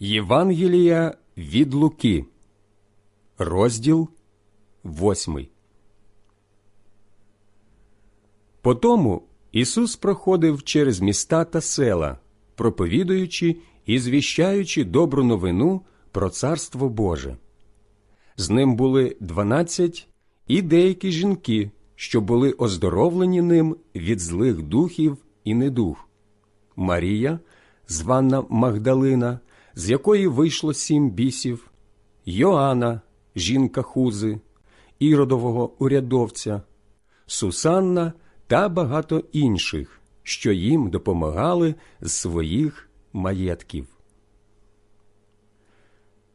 Євангелія від Луки, розділ восьмий. Потому Ісус проходив через міста та села, проповідуючи і звіщаючи добру новину про Царство Боже. З ним були дванадцять і деякі жінки, що були оздоровлені ним від злих духів і недух. Марія, звана Магдалина, з якої вийшло сім бісів, Йоанна, жінка Хузи, Іродового урядовця, Сусанна та багато інших, що їм допомагали з своїх маєтків.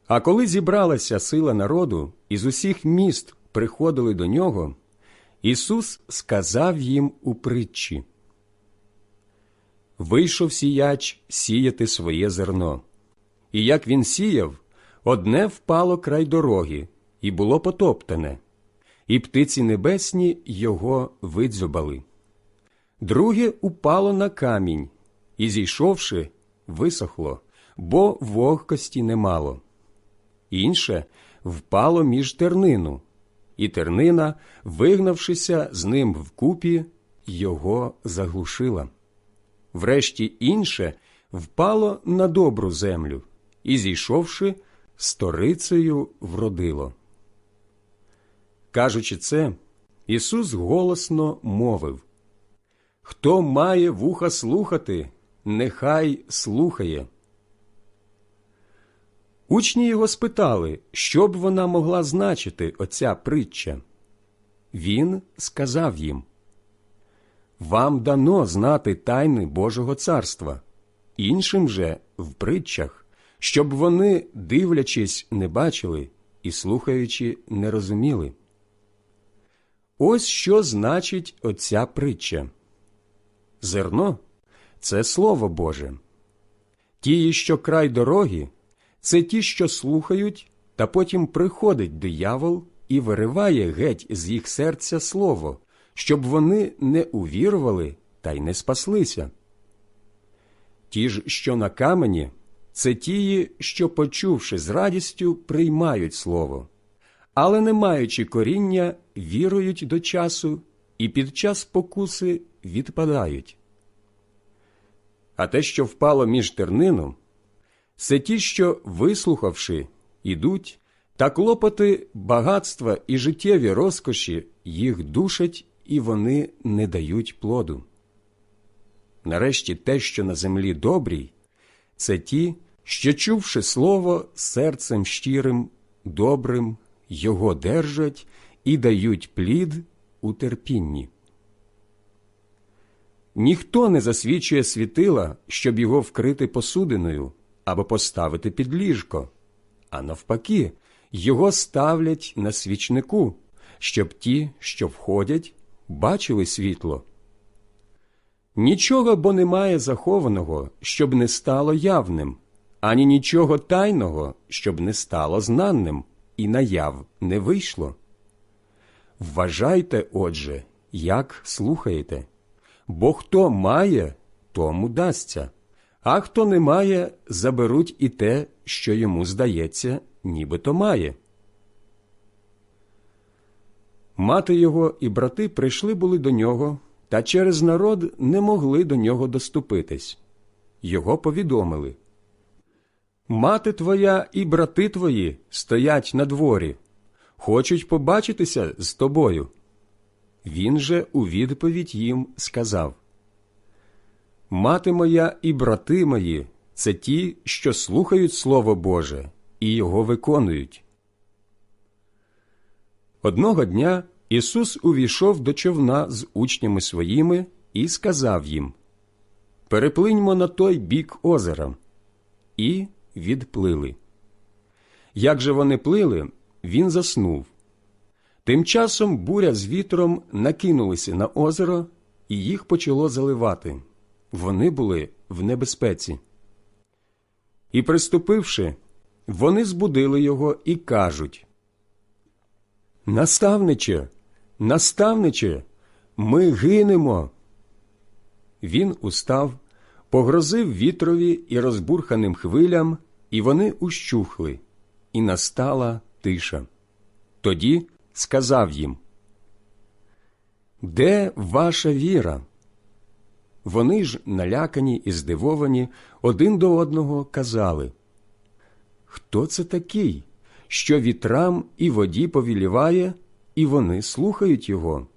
А коли зібралася сила народу, із усіх міст приходили до нього, Ісус сказав їм у притчі Вийшов сіяч сіяти своє зерно. І як він сіяв, одне впало край дороги, і було потоптане, і птиці небесні його видзьобали. Друге упало на камінь, і, зійшовши, висохло, бо вогкості немало. Інше впало між тернину, і тернина, вигнавшися з ним вкупі, його заглушила. Врешті інше впало на добру землю і, зійшовши, сторицею вродило. Кажучи це, Ісус голосно мовив Хто має вуха слухати, нехай слухає. Учні його спитали, що б вона могла значити оця притча. Він сказав їм Вам дано знати тайни Божого царства, іншим же в притчах, щоб вони, дивлячись, не бачили і слухаючи, не розуміли. Ось що значить оця притча. Зерно це Слово Боже. Ті, що край дороги, це ті, що слухають, та потім приходить диявол і вириває геть з їх серця слово, щоб вони не увірували та й не спаслися. Ті ж, що на камені, це ті, що, почувши з радістю, приймають слово, але, не маючи коріння, вірують до часу і під час покуси відпадають. А те, що впало між тернином, це ті, що, вислухавши, ідуть, та клопоти багатства і життєві розкоші їх душать, і вони не дають плоду. Нарешті те, що на землі добрій, це ті, що, чувши слово серцем щирим, добрим, його держать і дають плід у терпінні. Ніхто не засвічує світила, щоб його вкрити посудиною або поставити під ліжко, а навпаки, його ставлять на свічнику, щоб ті, що входять, бачили світло. Нічого бо немає захованого, щоб не стало явним, ані нічого тайного, щоб не стало знаним, і наяв не вийшло. Вважайте, отже, як слухаєте, бо хто має, тому дасться, а хто не має, заберуть і те, що йому здається, нібито має. Мати його і брати прийшли були до нього, та через народ не могли до нього доступитись. Його повідомили Мати твоя і брати твої стоять на дворі, хочуть побачитися з тобою. Він же у відповідь їм сказав Мати моя і брати мої це ті, що слухають Слово Боже і його виконують. Одного дня Ісус увійшов до човна з учнями своїми і сказав їм Переплиньмо на той бік озера. І відплили. Як же вони плили, він заснув. Тим часом буря з вітром накинулися на озеро, і їх почало заливати. Вони були в небезпеці. І, приступивши, вони збудили його і кажуть Наставниче, наставниче, ми гинемо. Він устав, погрозив вітрові і розбурханим хвилям, і вони ущухли, і настала тиша. Тоді сказав їм, Де ваша віра? Вони ж, налякані і здивовані, один до одного казали, Хто це такий, що вітрам і воді повіліває, і вони слухають його?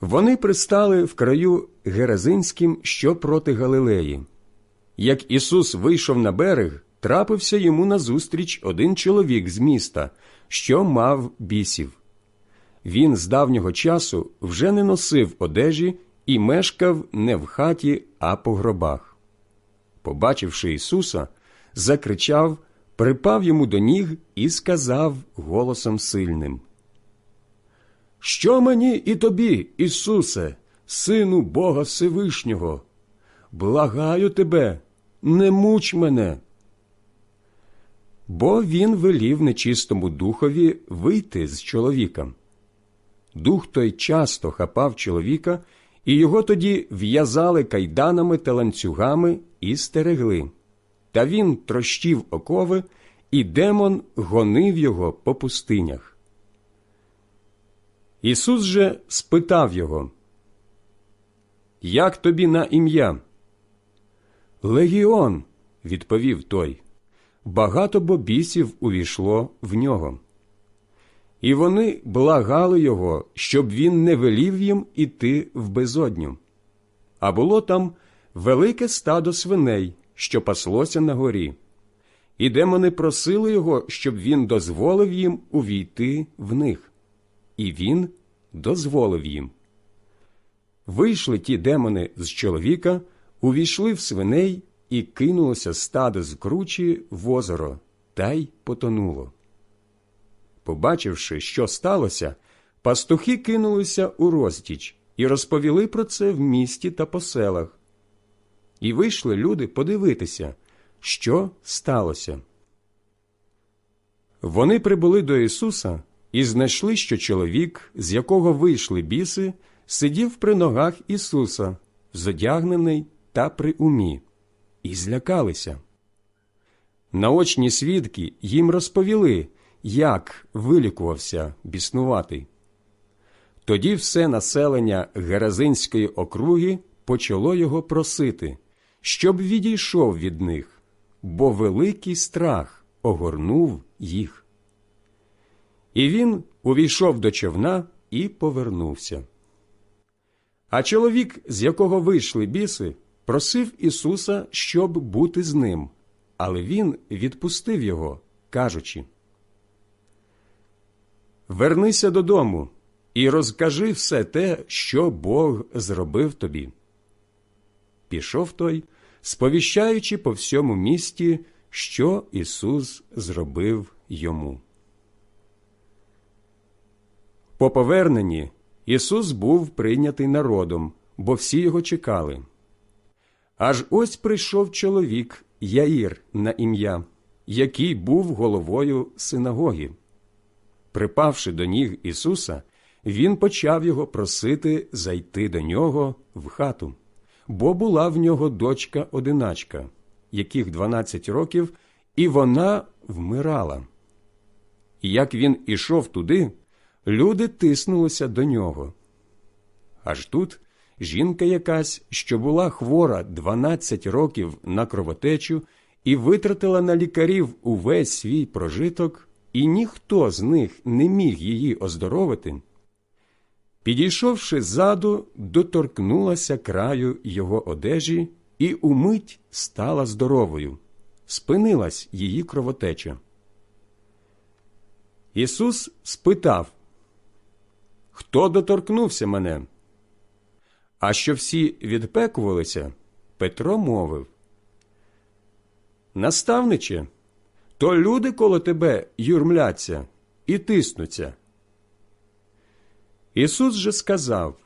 Вони пристали в краю Геразинським, що проти Галилеї. Як Ісус вийшов на берег, трапився йому назустріч один чоловік з міста, що мав бісів. Він з давнього часу вже не носив одежі і мешкав не в хаті, а по гробах. Побачивши Ісуса, закричав, припав йому до ніг і сказав голосом сильним що мені і тобі, Ісусе, Сину Бога Всевишнього? Благаю тебе, не муч мене. Бо він велів нечистому духові вийти з чоловіка. Дух той часто хапав чоловіка, і його тоді в'язали кайданами та ланцюгами і стерегли. Та він трощив окови, і демон гонив його по пустинях. Ісус же спитав його, Як тобі на ім'я? Легіон, відповів той, багато бобісів увійшло в нього. І вони благали його, щоб він не велів їм іти в безодню. А було там велике стадо свиней, що паслося на горі. І демони просили його, щоб він дозволив їм увійти в них і він дозволив їм. Вийшли ті демони з чоловіка, увійшли в свиней і кинулося стадо з кручі в озеро, та й потонуло. Побачивши, що сталося, пастухи кинулися у розтіч і розповіли про це в місті та по селах. І вийшли люди подивитися, що сталося. Вони прибули до Ісуса і знайшли, що чоловік, з якого вийшли біси, сидів при ногах Ісуса, зодягнений та при умі, і злякалися. Наочні свідки їм розповіли, як вилікувався біснуватий. Тоді все населення Геразинської округи почало його просити, щоб відійшов від них, бо великий страх огорнув їх. І він увійшов до човна і повернувся. А чоловік, з якого вийшли біси, просив Ісуса, щоб бути з ним, але він відпустив його, кажучи Вернися додому і розкажи все те, що Бог зробив тобі. Пішов той, сповіщаючи по всьому місті, що Ісус зробив йому. По поверненні Ісус був прийнятий народом, бо всі його чекали. Аж ось прийшов чоловік Яїр на ім'я, який був головою синагоги. Припавши до ніг Ісуса, він почав його просити зайти до нього в хату, бо була в нього дочка одиначка, яких дванадцять років, і вона вмирала. І як він ішов туди, люди тиснулися до нього. Аж тут жінка якась, що була хвора 12 років на кровотечу і витратила на лікарів увесь свій прожиток, і ніхто з них не міг її оздоровити. Підійшовши ззаду, доторкнулася краю його одежі і умить стала здоровою, спинилась її кровотеча. Ісус спитав хто доторкнувся мене? А що всі відпекувалися, Петро мовив Наставниче, то люди коло тебе юрмляться і тиснуться. Ісус же сказав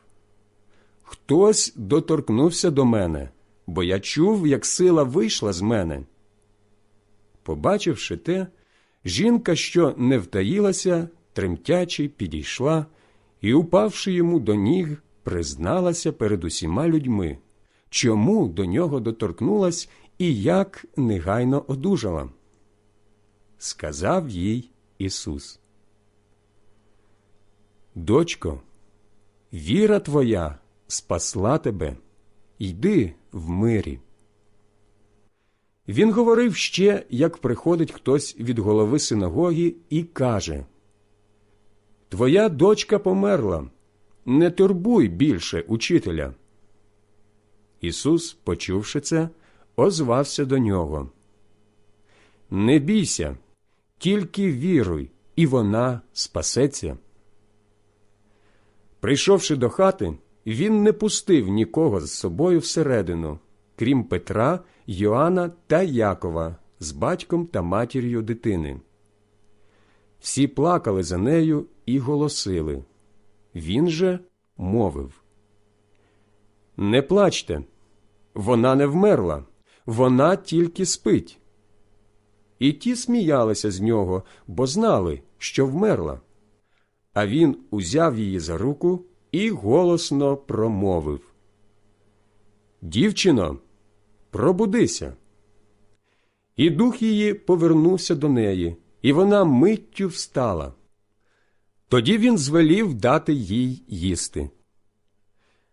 Хтось доторкнувся до мене, бо я чув, як сила вийшла з мене. Побачивши те, жінка, що не втаїлася, тремтячи, підійшла і, упавши йому до ніг, призналася перед усіма людьми, чому до нього доторкнулась і як негайно одужала. Сказав їй Ісус. Дочко, віра твоя спасла тебе, йди в мирі. Він говорив ще, як приходить хтось від голови синагоги і каже Твоя дочка померла, не турбуй більше учителя. Ісус, почувши це, озвався до нього. Не бійся, тільки віруй, і вона спасеться. Прийшовши до хати, він не пустив нікого з собою всередину, крім Петра, Йоанна та Якова з батьком та матір'ю дитини. Всі плакали за нею і голосили. Він же мовив Не плачте, вона не вмерла, вона тільки спить. І ті сміялися з нього, бо знали, що вмерла. А він узяв її за руку і голосно промовив Дівчино, пробудися. І дух її повернувся до неї, і вона миттю встала. Тоді він звелів дати їй їсти.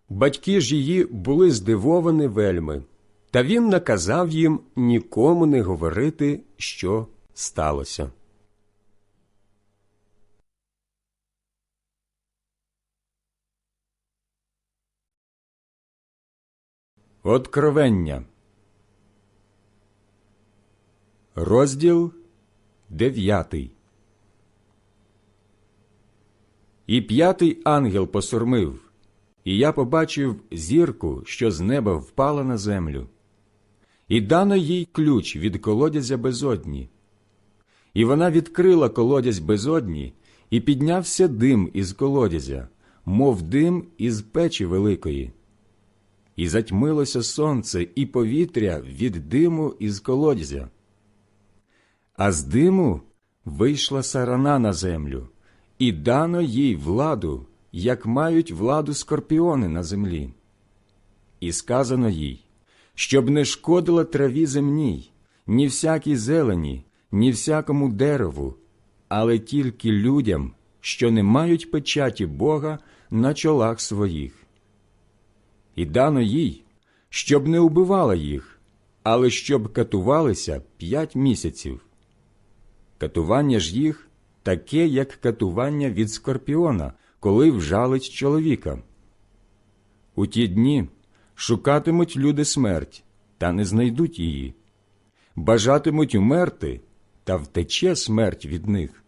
Батьки ж її були здивовані вельми, та він наказав їм нікому не говорити, що сталося. Откровення. Розділ дев'ятий. І п'ятий ангел посурмив, і я побачив зірку, що з неба впала на землю, і дано їй ключ від колодязя безодні. І вона відкрила колодязь безодні, і піднявся дим із колодязя, мов дим із печі великої. І затьмилося сонце і повітря від диму із колодязя. А з диму вийшла сарана на землю, і дано їй владу, як мають владу скорпіони на землі. І сказано їй, щоб не шкодила траві земній, ні всякій зелені, ні всякому дереву, але тільки людям, що не мають печаті Бога на чолах своїх. І дано їй, щоб не убивала їх, але щоб катувалися п'ять місяців. Катування ж їх таке, як катування від скорпіона, коли вжалить чоловіка. У ті дні шукатимуть люди смерть, та не знайдуть її, бажатимуть умерти, та втече смерть від них.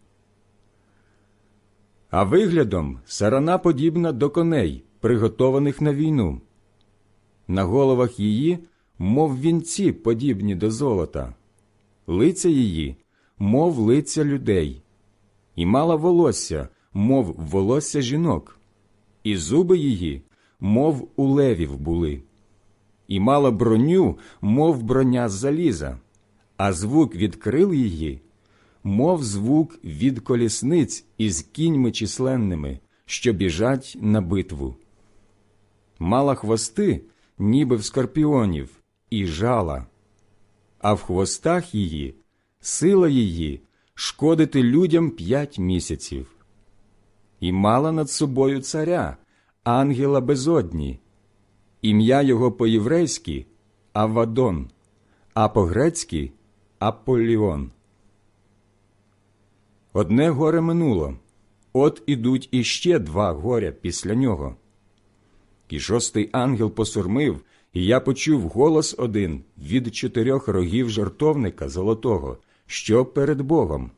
А виглядом сарана подібна до коней, приготованих на війну. На головах її, мов вінці, подібні до золота, лиця її, мов лиця людей, і мала волосся, мов волосся жінок, і зуби її, мов у левів були, і мала броню, мов броня з заліза, а звук від крил її, мов звук від колісниць із кіньми численними, що біжать на битву. Мала хвости, ніби в скорпіонів, і жала, а в хвостах її сила її шкодити людям п'ять місяців. І мала над собою царя, ангела безодні, ім'я його по-єврейськи Авадон, а по-грецьки Аполліон. Одне горе минуло, от ідуть іще два горя після нього. І шостий ангел посурмив, і я почув голос один від чотирьох рогів жартовника золотого, що перед Богом,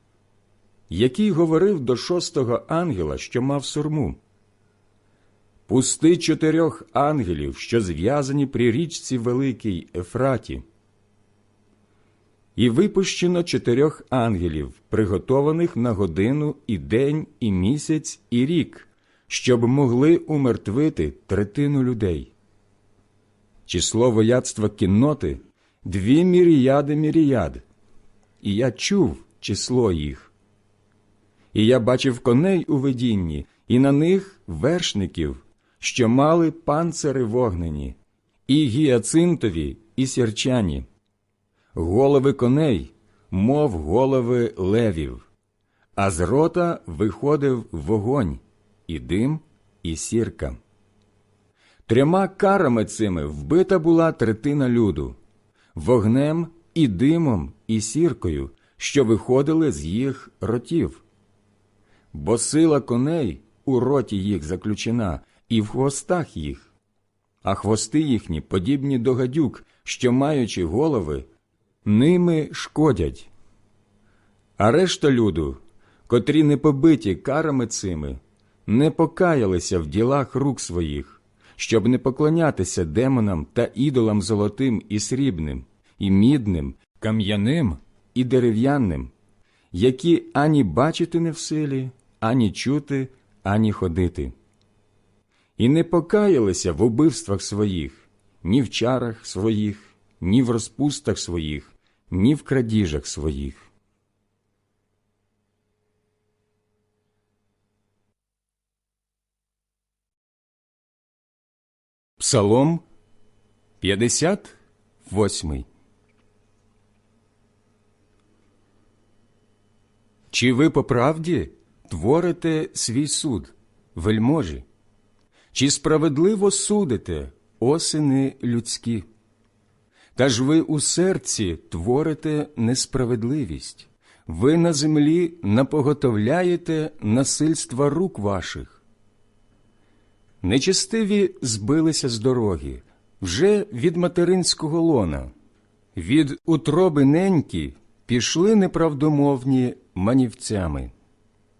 який говорив до шостого ангела, що мав сурму. Пусти чотирьох ангелів, що зв'язані при річці Великій Ефраті. І випущено чотирьох ангелів, приготованих на годину і день, і місяць, і рік, щоб могли умертвити третину людей. Число вояцтва кінноти дві міріяди міріяд, і я чув число їх. І я бачив коней у видінні, і на них вершників, що мали панцири вогнені, і гіацинтові, і сірчані, голови коней, мов голови левів, а з рота виходив вогонь, і дим, і сірка. Трьома карами цими вбита була третина люду, вогнем і димом, і сіркою, що виходили з їх ротів. Бо сила коней у роті їх заключена, і в хвостах їх, а хвости їхні подібні до гадюк, що, маючи голови, ними шкодять. А решта люду, котрі не побиті карами цими, не покаялися в ділах рук своїх, щоб не поклонятися демонам та ідолам золотим і срібним, і мідним, кам'яним і дерев'яним, які ані бачити не в силі, ані чути, ані ходити. І не покаялися в убивствах своїх, ні в чарах своїх, ні в розпустах своїх, ні в крадіжах своїх. Псалом 58 Чи ви по правді творите свій суд, вельможі? Чи справедливо судите, осини людські? Та ж ви у серці творите несправедливість, ви на землі напоготовляєте насильства рук ваших. Нечестиві збилися з дороги, вже від материнського лона, від утроби неньки пішли неправдомовні манівцями.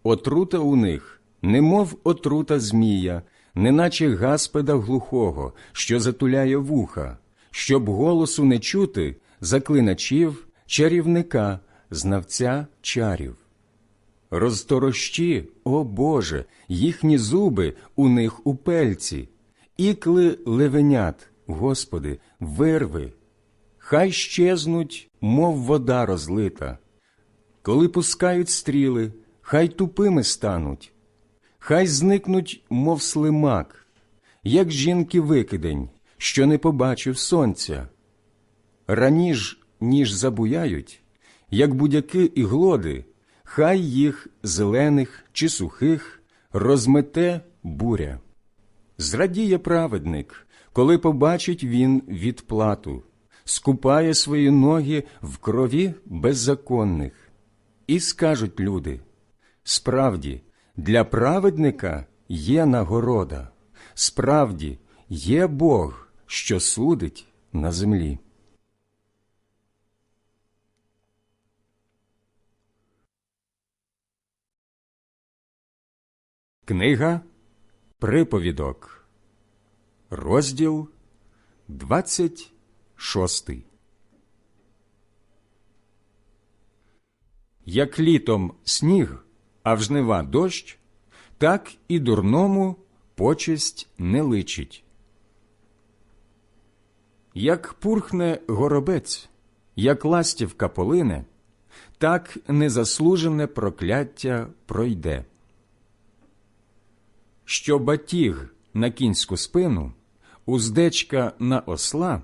Отрута у них, немов отрута змія, неначе гаспеда глухого, що затуляє вуха, щоб голосу не чути заклиначів, чарівника, знавця чарів. Розторощі, о Боже, їхні зуби у них у пельці, ікли левенят, Господи, вирви, хай щезнуть, мов вода розлита. Коли пускають стріли, хай тупими стануть, хай зникнуть, мов слимак, як жінки викидень, що не побачив сонця. Раніж, ніж забуяють, як будяки і глоди, хай їх зелених чи сухих розмете буря. Зрадіє праведник, коли побачить він відплату, скупає свої ноги в крові беззаконних. І скажуть люди справді, для праведника є нагорода, справді є Бог, що судить на землі. Книга Приповідок, розділ 26 Як літом сніг, а в жнива дощ, так і дурному почесть не личить. Як пурхне горобець, як ластівка полине, так незаслужене прокляття пройде. Що батіг на кінську спину, уздечка на осла,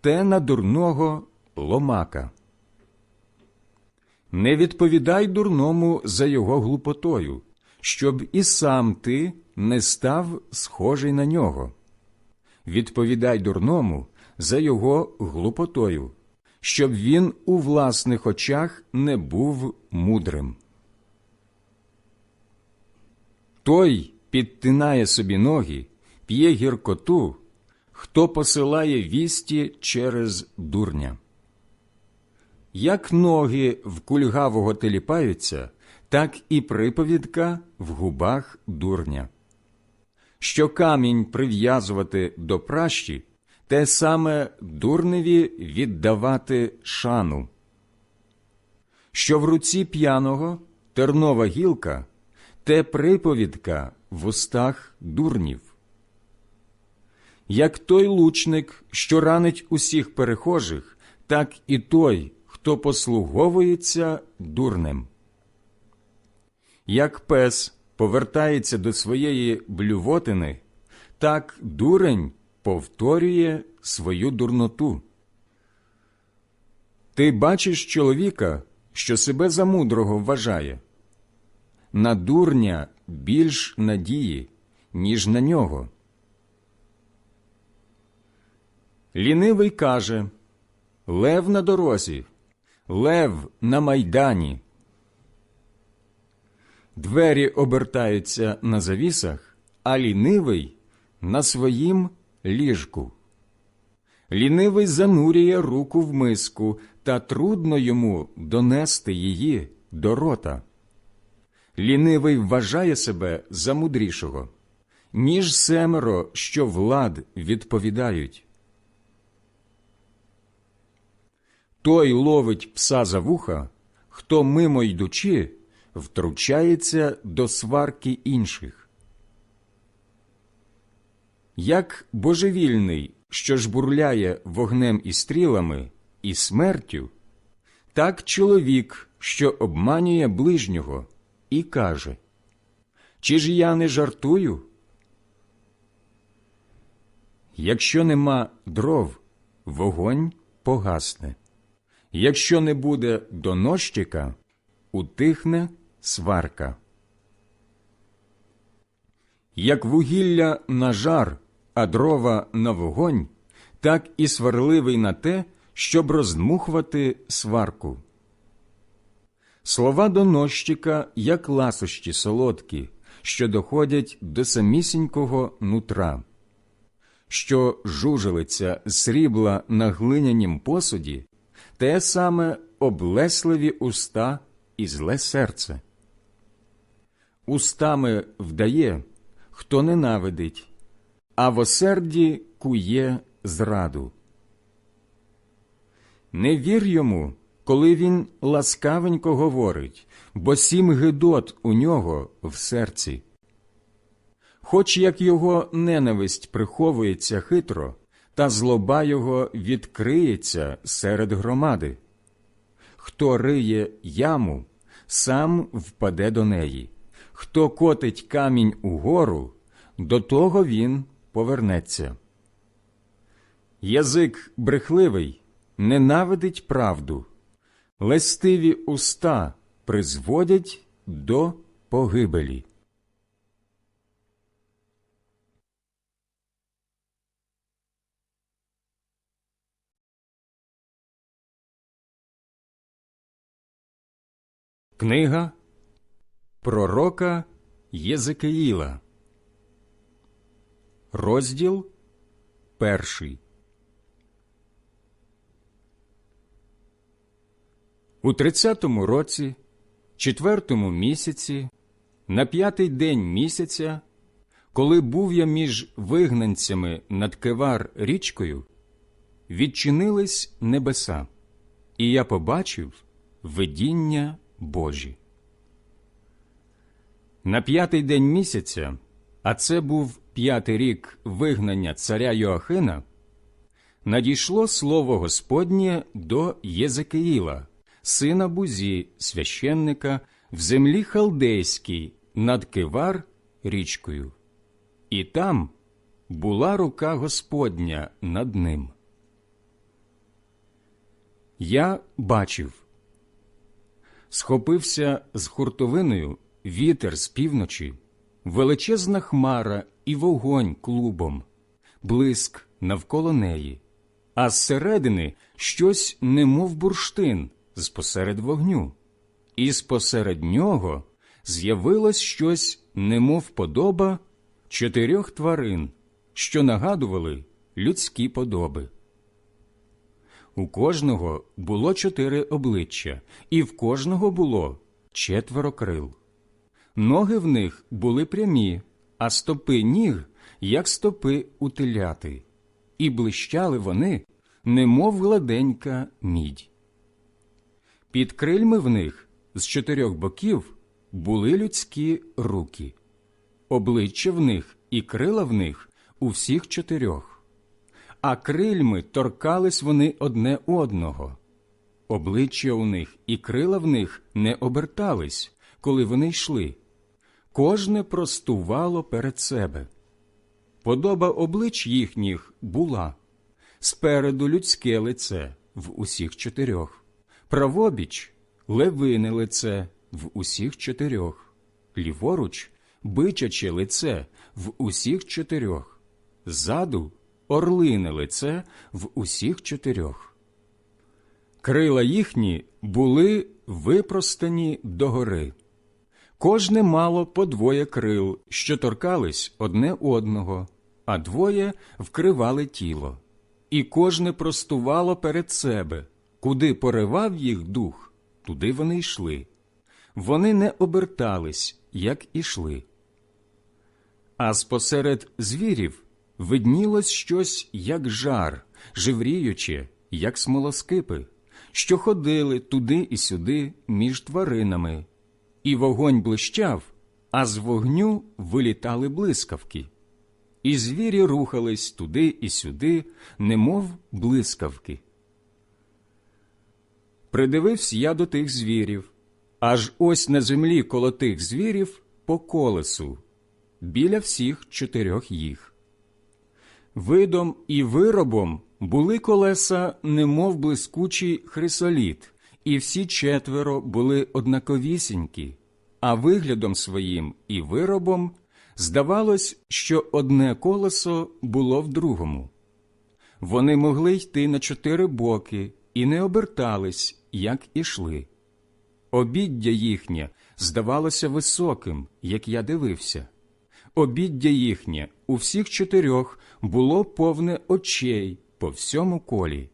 те на дурного ломака. Не відповідай дурному за його глупотою, щоб і сам ти не став схожий на нього. Відповідай дурному за його глупотою, щоб він у власних очах не був мудрим. Той підтинає собі ноги, п'є гіркоту, хто посилає вісті через дурня. Як ноги в кульгавого теліпаються, так і приповідка в губах дурня. Що камінь прив'язувати до пращі, те саме дурневі віддавати шану. Що в руці п'яного тернова гілка, те приповідка в устах дурнів. Як той лучник, що ранить усіх перехожих, так і той, хто послуговується дурнем. Як пес повертається до своєї блювотини, так дурень повторює свою дурноту. Ти бачиш чоловіка, що себе за мудрого вважає. На дурня більш надії, ніж на нього. Лінивий каже Лев на дорозі, лев на майдані. Двері обертаються на завісах, а лінивий на своїм ліжку. Лінивий занурює руку в миску, та трудно йому донести її до рота. Лінивий вважає себе за мудрішого, ніж семеро, що влад відповідають. Той ловить пса за вуха, хто мимо йдучи, втручається до сварки інших. Як божевільний, що жбурляє вогнем і стрілами і смертю, так чоловік, що обманює ближнього, і каже Чи ж я не жартую? Якщо нема дров, вогонь погасне. Якщо не буде донощика, утихне сварка. Як вугілля на жар, а дрова на вогонь, так і сварливий на те, щоб роздмухувати сварку. Слова донощика, як ласощі солодкі, що доходять до самісінького нутра, що жужелиться срібла на глинянім посуді, те саме облесливі уста і зле серце. Устами вдає, хто ненавидить, а в осерді кує зраду. Не вір йому, коли він ласкавенько говорить, бо сім гидот у нього в серці. Хоч як його ненависть приховується хитро, та злоба його відкриється серед громади. Хто риє яму, сам впаде до неї, хто котить камінь угору, до того він повернеться. Язик брехливий ненавидить правду, лестиві уста призводять до погибелі. Книга Пророка Єзекиїла, розділ перший. У тридцятому році, четвертому місяці, на п'ятий день місяця, коли був я між вигнанцями над Кевар річкою, відчинились небеса, і я побачив видіння Божі. На п'ятий день місяця, а це був п'ятий рік вигнання царя Йоахина, надійшло слово Господнє до Єзекиїла, сина Бузі, священника, в землі Халдейській над Кивар річкою. І там була рука Господня над ним. Я бачив схопився з хуртовиною вітер з півночі, величезна хмара і вогонь клубом, блиск навколо неї, а зсередини щось, немов бурштин, спосеред вогню, і спосеред нього з'явилось щось, немов подоба чотирьох тварин, що нагадували людські подоби. У кожного було чотири обличчя, і в кожного було четверо крил. Ноги в них були прямі, а стопи ніг, як стопи у теляти, і блищали вони, немов гладенька мідь. Під крильми в них з чотирьох боків були людські руки, обличчя в них і крила в них у всіх чотирьох а крильми торкались вони одне одного. Обличчя у них і крила в них не обертались, коли вони йшли. Кожне простувало перед себе. Подоба облич їхніх була спереду людське лице в усіх чотирьох, правобіч левине лице в усіх чотирьох, ліворуч бичаче лице в усіх чотирьох, ззаду орлине лице в усіх чотирьох. Крила їхні були випростані догори. Кожне мало по двоє крил, що торкались одне одного, а двоє вкривали тіло, і кожне простувало перед себе, куди поривав їх дух, туди вони йшли. Вони не обертались, як ішли. А спосеред звірів виднілось щось, як жар, живріюче, як смолоскипи, що ходили туди і сюди між тваринами, і вогонь блищав, а з вогню вилітали блискавки. І звірі рухались туди і сюди, немов блискавки. Придивився я до тих звірів, аж ось на землі коло тих звірів по колесу, біля всіх чотирьох їх. Видом і виробом були колеса, немов блискучий хрисоліт, і всі четверо були однаковісінькі, а виглядом своїм і виробом здавалось, що одне колесо було в другому. Вони могли йти на чотири боки і не обертались, як ішли. Обіддя їхнє здавалося високим, як я дивився. Обіддя їхнє у всіх чотирьох було повне очей по всьому колі.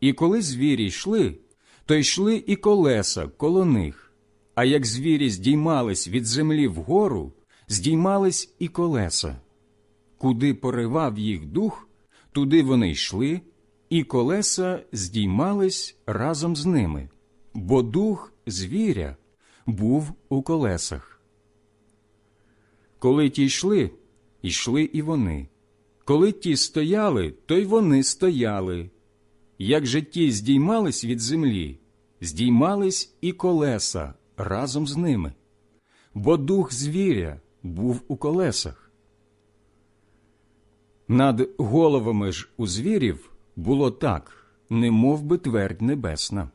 І коли звірі йшли, то йшли і колеса коло них, а як звірі здіймались від землі вгору, здіймались і колеса. Куди поривав їх дух, туди вони йшли, і колеса здіймались разом з ними, бо дух звіря був у колесах. Коли ті йшли, йшли і вони. Коли ті стояли, то й вони стояли. Як же ті здіймались від землі, здіймались і колеса разом з ними, бо дух звіря був у колесах. Над головами ж у звірів було так, не мов би твердь небесна,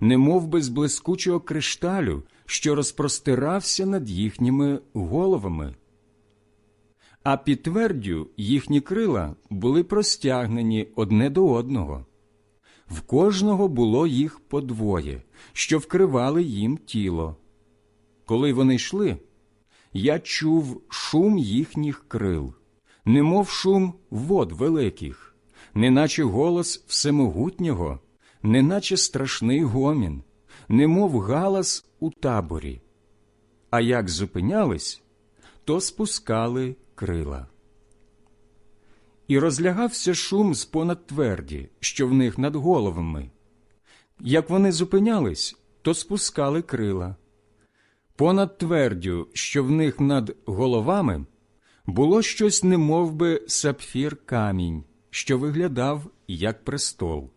не мов би з блискучого кришталю, що розпростирався над їхніми головами. А під твердю їхні крила були простягнені одне до одного. В кожного було їх по двоє, що вкривали їм тіло. Коли вони йшли, я чув шум їхніх крил, немов шум вод великих, неначе голос всемогутнього, неначе страшний гомін, немов галас у таборі. А як зупинялись, то спускали крила. І розлягався шум з понад тверді, що в них над головами. Як вони зупинялись, то спускали крила. Понад твердю, що в них над головами, було щось немов би сапфір камінь, що виглядав як престол.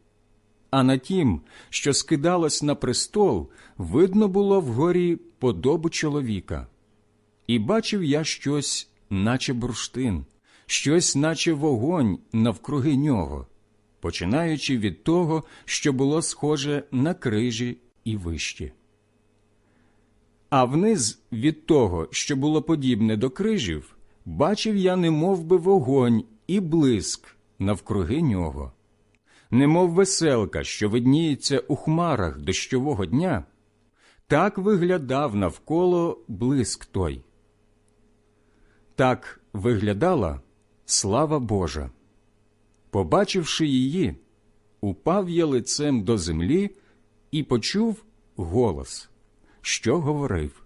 А на тім, що скидалось на престол, видно було вгорі подобу чоловіка. І бачив я щось, наче бурштин, щось, наче вогонь навкруги нього, починаючи від того, що було схоже на крижі і вище. А вниз від того, що було подібне до крижів, бачив я немов би вогонь і блиск навкруги нього, немов веселка, що видніється у хмарах дощового дня, так виглядав навколо блиск той. Так виглядала слава Божа. Побачивши її, упав я лицем до землі і почув голос, що говорив.